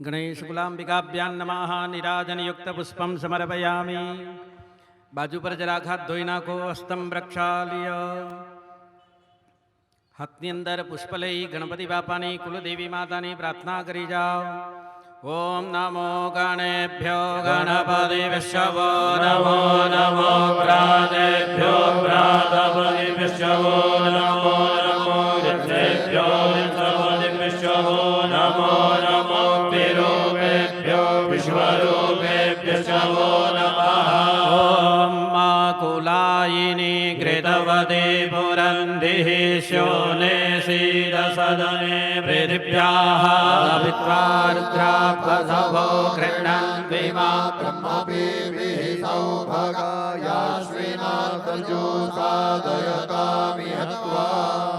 ગણેશકુલાંબિકાભ્યાન નમઃ નિરાજનયુક્તપુષ્પં સમર્પયામી બાજુ પર જરા હાથ ધોઈ નાખો હસ્તમ પ્રક્ષાલ્ય હાથની અંદર પુષ્પ લઈ ગણપતિ બાપાની કુલદેવી માતાની પ્રાર્થના કરી જાઓ ઓમ નમો ગણેભ્યો ગણપતિ વિશ્વો નમો નમો પ્રાદેભ્યો પ્રાદપતિ વિશ્વો નમો નમો વિશ્વો વિશ્વરૂપેભ્યો નમઃ ઓમ માકુલાયિની ઘૃતવદે પુરન્ધિः શ્યોને शीरसदने पृथिव्याः वित्वार्द्रापसभो गृह्णन् विमा ब्रह्मभिः सौभगायाश्विनाथजो साधयतामि हत्वा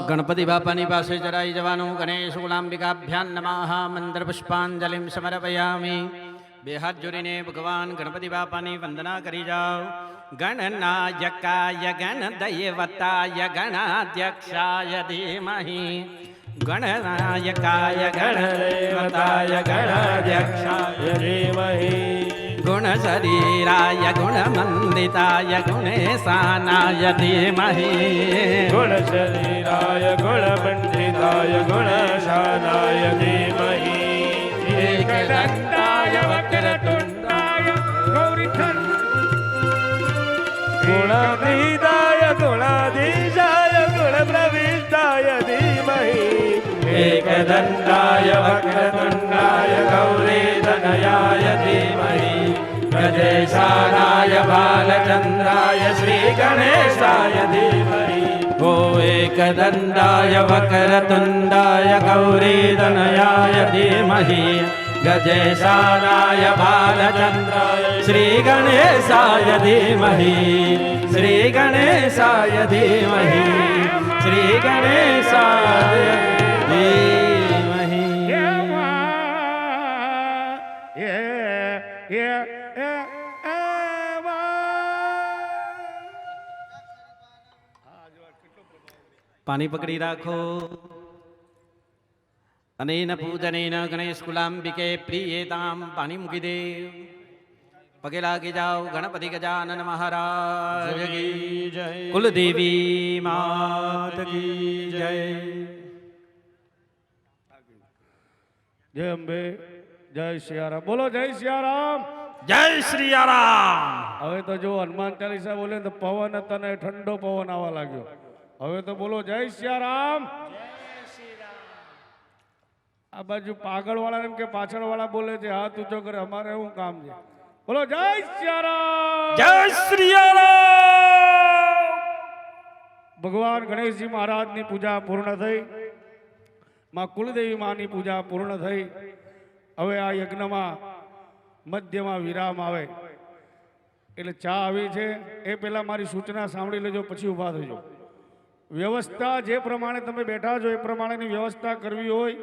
ગણપતિ બાપાની પાસે ચડાઈ જવાનું ગણેશ ગુલાંબિકાભ્યાન નમઃ મંત્ર પુષ્પાંજલિમ સમર્પયામિ બે હાથ જોડીને ભગવાન ગણપતિ બાપાની વંદના કરી જાઓ ગણનાયકાય ગણદૈવતાય ગણાધ્યક્ષાય ધીમહિ ગણનાયકાય ગણદેવતાય ગણાધ્યક્ષાય ધીમહિ ગુણશરીરાય ગુણમંડિતાય ગુણેશાનાય ધીમહિ गुणशरीराय गुणमण्डिताय गुणशानाय धीमहि एकदन्ताय गुणातीताय गुणाधीशाय गुणप्रविष्टाय धीमहि एकदन्ताय वक्रतुण्डाय गौरीधनयाय धीमहि गजेशानाय बालचन्द्राय श्रीगणेशाय धीमहि ो एकदन्ताय वक्रतुण्डाय गौरीदनयाय धीमहि गजेशानाय बालचन्द्राय श्रीगणेशाय धीमहि श्रीगणेशाय धीमहि श्रीगणेशाय धीमहि પાણી પકડી રાખો અનેન પૂજનેન ગણેશ કુલાંબિકે પ્રિયેતામ પાણી મૂકી દે પગે લાગી જાઓ ગણપતિ ગજાનન મહારાજ કી જય. કુલદેવી માત કી જય. જય. અંબે જય સિયારામ બોલો જય સિયારામ જય શ્રી રામ હવે તો જો હનુમાન ચાલીસા બોલે તો પવન તને ઠંડો પવન આવવા લાગ્યો. હવે તો બોલો જય સિયારામ આ બાજુ પાગળવાળા એમ કે પાછળ વાળા બોલે છે હા તું જો કરે અમારે શું કામ છે? બોલો જય સિયારામ. જય શ્રી રામ ભગવાન ગણેશજી મહારાજની પૂજા પૂર્ણ થઈ. માં કુલદેવી માની પૂજા પૂર્ણ થઈ. હવે આ યજ્ઞમાં મધ્યમાં વિરામ આવે. એટલે ચા આવી છે. એ પહેલાં મારી સૂચના સાંભળી લેજો પછી ઊભા થજો. વ્યવસ્થા જે પ્રમાણે તમે બેઠા છો એ પ્રમાણેની વ્યવસ્થા કરવી હોય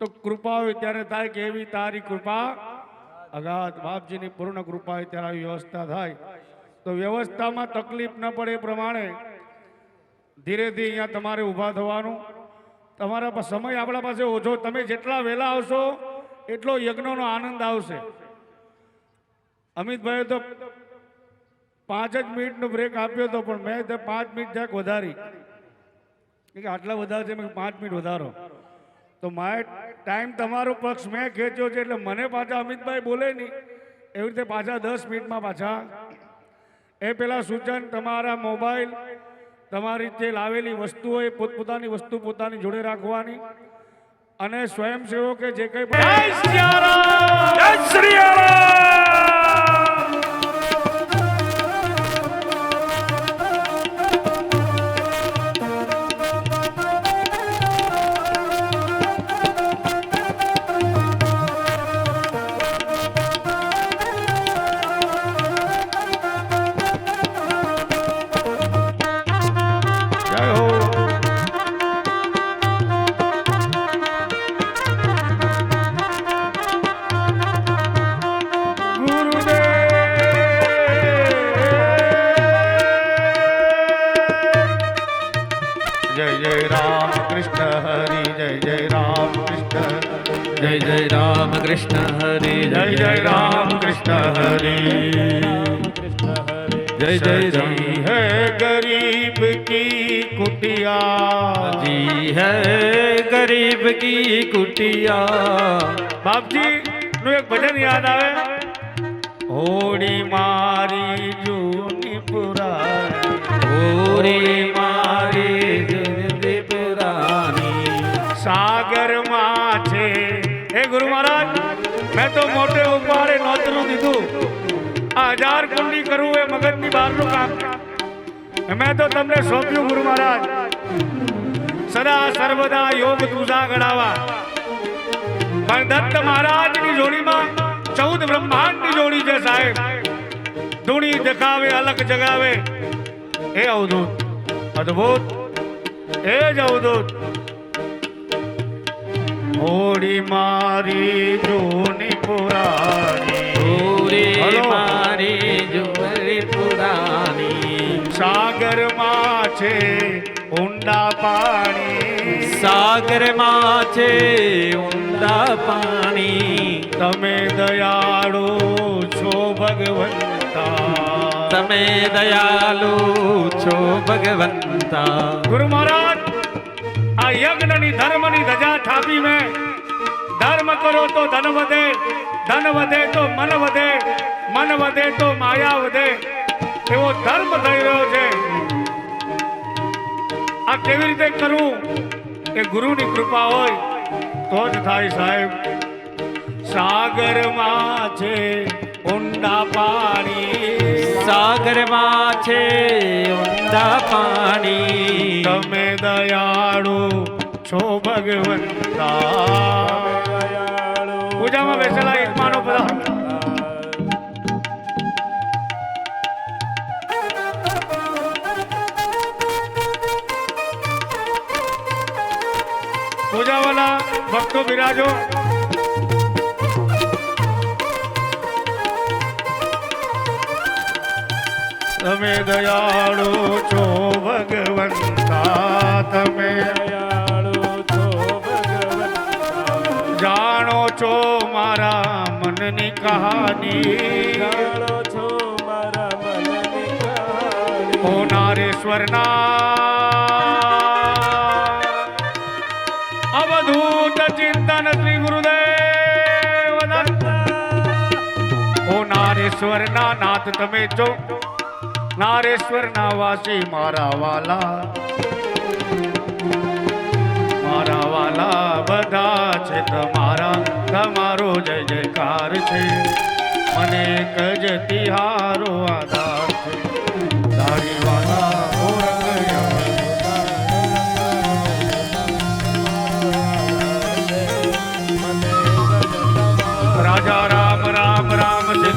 તો કૃપા હોય ત્યારે થાય કે એવી તારી કૃપા અગાધ બાપજીની પૂર્ણ કૃપા હોય ત્યારે વ્યવસ્થા થાય. તો વ્યવસ્થામાં તકલીફ ન પડે એ પ્રમાણે ધીરેથી અહીંયા તમારે ઊભા થવાનું. તમારા સમય આપણા પાસે ઓછો. તમે જેટલા વહેલા આવશો, એટલો યજ્ઞનો આનંદ આવશે. અમિતભાઈએ તો પાંચ જ મિનિટનો બ્રેક આપ્યો હતો પણ મેં તે પાંચ મિનિટ ક્યાંક વધારી. કે આટલા વધારે છે, મેં પાંચ મિનિટ વધારો. તો મારે ટાઈમ તમારો પક્ષ મેં ખેંચ્યો છે એટલે મને પાછા અમિતભાઈ બોલે નહીં. એવી રીતે પાછા દસ મિનિટમાં પાછા. એ પેલા સૂચન, તમારા મોબાઈલ, તમારી જે લાવેલી વસ્તુ હોય પોતપોતાની વસ્તુ પોતાની જોડે રાખવાની. અને સ્વયંસેવકે જે કંઈ જય જય રામ કૃષ્ણ હરે જય જય રામ કૃષ્ણ હરે. જય જય રી હે ગરીબ કી કુટિયા. જી હે ગરીબ કી કુટિયા. બાપજી નું એક ભજન યાદ આવે? હોડી માર મગજની બહારનું કામ. મેં તો તમને સોંપ્યું ગુરુ મહારાજ. સદા સર્વદા યોગ તુજા ગણાવા. પણ દત્ત મહારાજની જોડીમાં ચૌદ બ્રહ્માંડની જોડી છે સાહેબ. ધૂણી દેખાવે અલગ જગાવે. એ અવધૂત અદ્ભુત. એ જ અવધૂત. હોડી મારી જૂની પુરાણી. મારી પુરાની સાગરમાં છે ઊંડા પાણી. સાગરમાં છે ઊંડા પાણી. તમે દયાળુ છો ભગવંતા. તમે દયાલુ છો ભગવંતા. ગુરુ મહારાજ આ યજ્ઞની ધર્મની ધજા થાપી મેં. ધર્મ કરો તો ધન વધે ધન વધે તો મન વધે મન વધે તો માયા વધે. એવો ધર્મ થઈ રહ્યો છે. આ કેવી રીતે કરવું? એ ગુરુની કૃપા હોય તો જ થાય સાહેબ. સાગરમાં છે ઊંડા પાણી. સાગરમાં છે ઊંડા પાણી. તમે દયાળુ છો ભગવંતા. પૂજામાં બેસેલા ભક્તો બિરાજો. તમે દયાળુ છો ભગવંતા તમે જાણો છો મારા મનની કહાની. ઓ નારેશ્વરના અવધૂત નારેશ્વરના નાથ તમે છો. નારેશ્વરના વાસી મારા વાલા. મારા વાલા બધા છે તમારા. તમારો જય જયકાર છે. મને કજ તિહારો આધાર છે. તારી વાલા.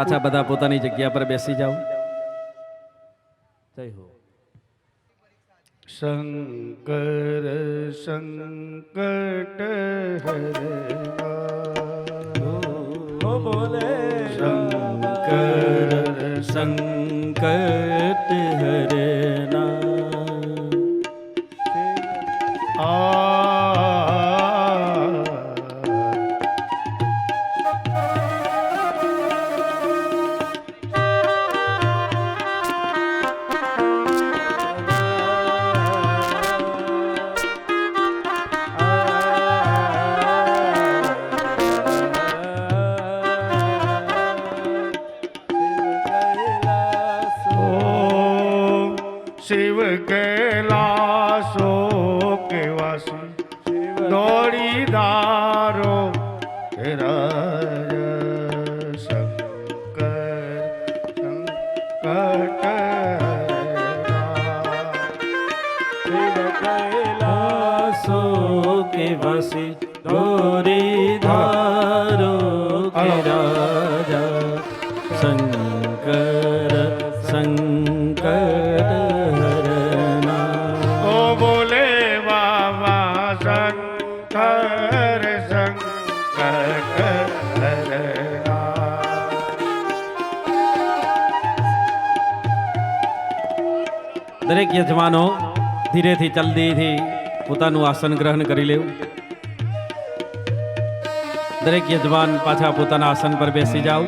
પાછા બધા પોતાની જગ્યા પર બેસી જાઓ જય હો શંકર સંકટ બોલે શંકર સંકટ હરના કૈલાસો કે વાસી દોડી દારો કૈલાસો કે વાસી ધારો કે યજમાનો ધીરેથી જલ્દીથી પોતાનું આસન ગ્રહણ કરી લેવું. દરેક યજમાન પાછા પોતાના આસન પર બેસી જાઓ.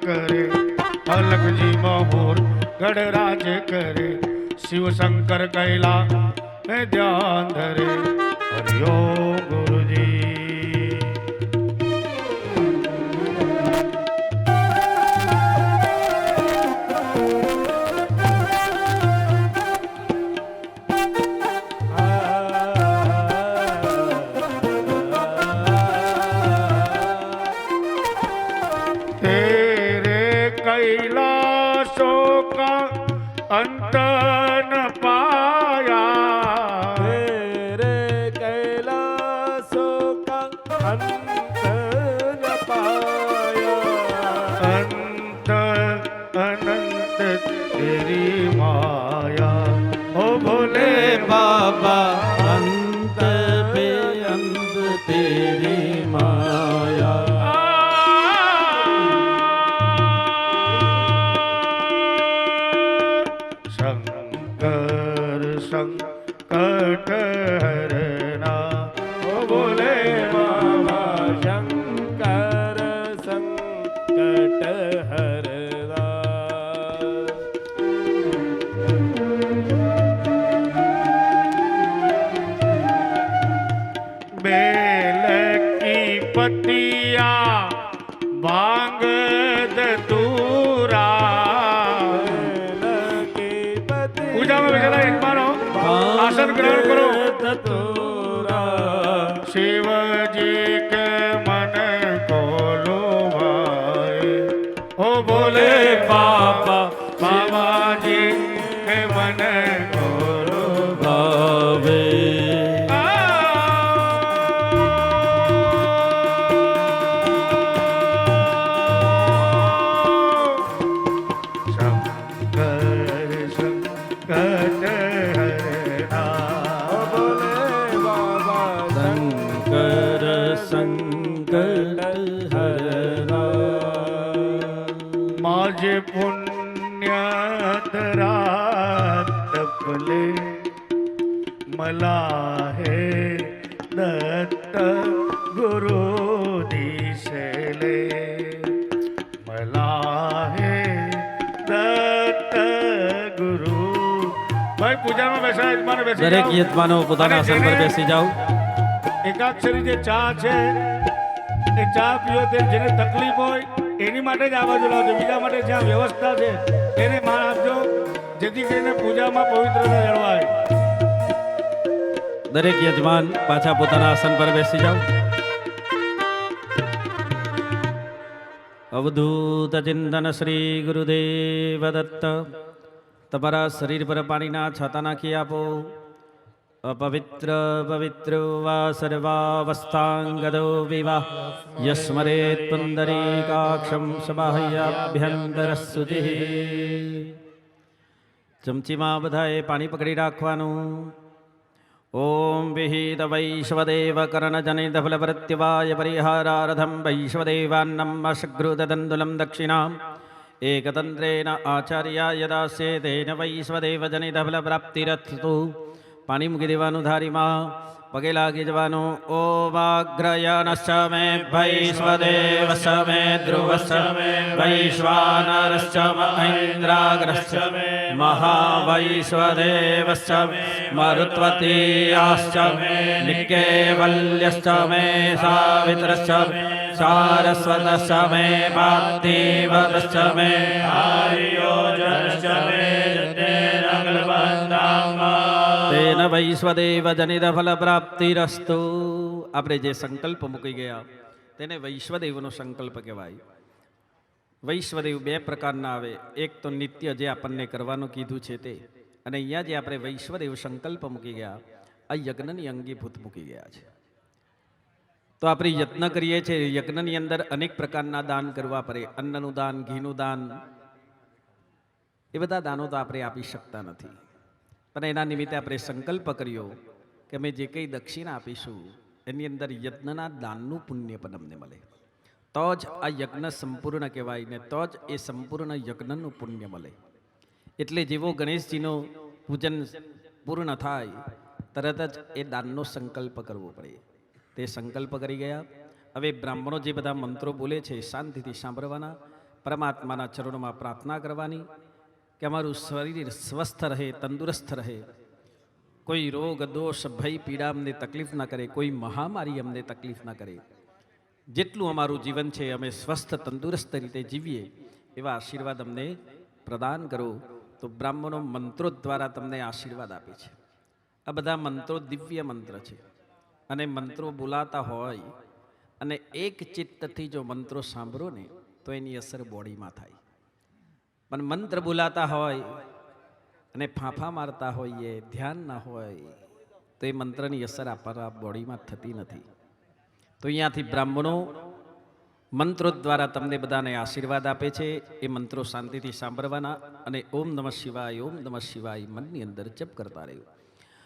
કરે અલગજી મહોર ગઢરાજ કરે શિવશંકર કૈલા મેં ધ્યાન ધરે હરિયો ਅੰਤਰ ਰੰਗ ਕਰ ਸੰਕਟ ਹਰੇ આસન ગ્રહણ કરો. સેવા शंकर संकट हरना माझे पुण्य तपले मला हे दत्त गुरु दिसले मला हे દત્ત ગુરુ ભાઈ પૂજામાં બેસા યજમાન બેસી દરેક જાઓ. યજમાનો પોતાના અને આસન પર જેને બેસી જાઓ એકાક્ષરી જે ચા છે, એ ચા પીવો તે જેને તકલીફ હોય, એની માટે જ આ બાજુ લાવજો. બીજા માટે જ્યાં વ્યવસ્થા છે, એને માન આપજો, જેથી કરીને પૂજામાં પવિત્રતા જળવાય. દરેક યજમાન પાછા પોતાના આસન પર બેસી જાઓ. અવધૂત ચિંતન શ્રી ગુરુદેવ દત્ત, તમારા શરીર પર પાણીના છાતા નાખી આપો. અપવિત્ર પવિત્ર વા સર્વાવસ્થાંગદો વિવા યસ્મરેત પુંદરીકાક્ષમ સમાહ્યાભ્યંતર સુધી ચમચીમાં બધાએ પાણી પકડી રાખવાનું ઓમ વિહિત વૈશ્વદેવ કર્ણજનિતફલપ્રત્યવાય પરિહારાર્થમ વૈશ્વદેવાન્નમ અશઘ્રુતદંદુલમ દક્ષિણામ એકતંત્રેણ આચાર્યાય દાસ્યે તેન વૈશ્વદેવજનિતફલપ્રાપ્તિરથતુ પાણી મૂકી દેવાનું ધારીમાં પગે લાગી જવાનું ઓવાગ્રયનશ્ચ મે ભૈષ્વદેવશ્ચ મે ધ્રુવશ્ચ મે વૈશ્વાનરશ્ચ મહેન્દ્રાગ્રશ્ચ મે મહાવૈશ્વદેવશ્ચ મે મરુત્વતીયાશ્ચ મે નિકેવલ્યશ્ચ મે સાવિત્રશ્ચ મે સારસ્વતશ્ચ મે પાર્થિવશ્ચ મે હરિયો વૈશ્વદેવ જનિત ફલ પ્રાપ્તિરસ્તુ આપણે જે સંકલ્પ મૂકી ગયા તેને વૈશ્વદેવનો સંકલ્પ કહેવાય વૈશ્વદેવ બે પ્રકારના આવે એક તો નિત્ય જે આપણને કરવાનું કીધું છે તે અને અહીંયા જે આપણે વૈશ્વદેવ સંકલ્પ મૂકી ગયા આ યજ્ઞની અંગીભૂત મૂકી ગયા છે તો આપણે યત્ન કરીએ છીએ યજ્ઞની અંદર અનેક પ્રકારના દાન કરવા પડે અન્નનું દાન ઘીનું દાન એ બધા દાનો તો આપણે આપી શકતા નથી પણ એના નિમિત્તે આપણે સંકલ્પ કર્યો કે અમે જે કંઈ દક્ષિણા આપીશું, એની અંદર યજ્ઞના દાનનું પુણ્ય પણ અમને મળે. તો જ આ યજ્ઞ સંપૂર્ણ કહેવાય ને તો જ એ સંપૂર્ણ યજ્ઞનું પુણ્ય મળે. એટલે જેવો ગણેશજીનું પૂજન પૂર્ણ થાય, તરત જ એ દાનનો સંકલ્પ કરવો પડે. તે સંકલ્પ કરી ગયા. હવે બ્રાહ્મણો જે બધા મંત્રો બોલે છે, શાંતિથી સાંભળવાના, પરમાત્માના ચરણોમાં પ્રાર્થના કરવાની કે અમારું શરીર સ્વસ્થ રહે, તંદુરસ્ત રહે. કોઈ રોગ, દોષ, ભય, પીડા અમને તકલીફ ના કરે, કોઈ મહામારી અમને તકલીફ ના કરે. જેટલું અમારું જીવન છે, અમે સ્વસ્થ, તંદુરસ્ત રીતે જીવીએ, એવા આશીર્વાદ અમને પ્રદાન કરો. તો બ્રાહ્મણો મંત્રો દ્વારા તમને આશીર્વાદ આપે છે. આ બધા મંત્રો દિવ્ય મંત્ર છે. અને મંત્રો બોલાતા હોય, અને એક ચિત્તથી જો મંત્રો સાંભળો ને, તો એની અસર બોડીમાં થાય. પણ મંત્ર બોલાતા હોય અને ફાંફા મારતા હોઈએ, ધ્યાન ના હોય, તો એ મંત્રની અસર આપણા બોડીમાં થતી નથી. તો અહીંયાથી બ્રાહ્મણો મંત્રો દ્વારા તમને બધાને આશીર્વાદ આપે છે. એ મંત્રો શાંતિથી સાંભળવાના અને ઓમ નમઃ શિવાય, ઓમ નમઃ શિવાય મનની અંદર જપ કરતા રહ્યું